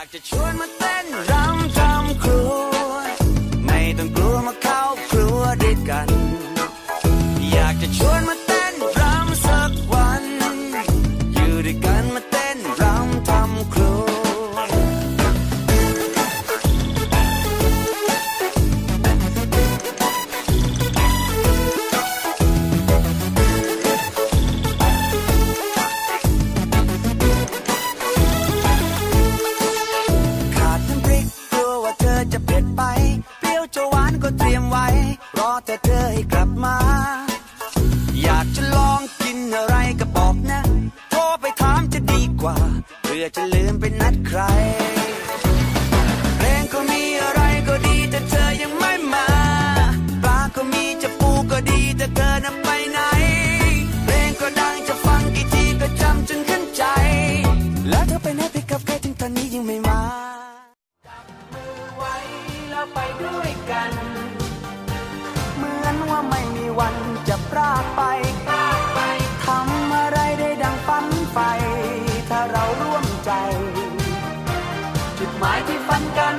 ากจะชวนมาเต้นรำทำครัว ไม่ต้องกลัวมาเข้าครัวด้วยกัน อยากจะชวนมาเต้นรำสักวัน อยู่ด้วยกันมา แต่เธอให้กลับมา อยากจะลองกินอะไรก็บอกนะ โทรไปถามจะดีกว่าเพื่อจะลืมไปนัดใคร เพลงก็มีอะไรก็ดีแต่เธอยังไม่มา ปลาก็มีจะปูก็ดีแต่เธอน่ะไปไหน เพลงก็ดังจะฟังกี่ทีก็จำจนขึ้นใจ แล้วเธอไปไหนไปกับใครถึงตอนนี้ยังไม่มา จับมือไว้แล้วไปด้วยกัน วันจะพรากไปพากไปทำอะไรได้ดังฝันไฟ ถ้าเราร่วมใจ จุดหมายที่ฝันกัน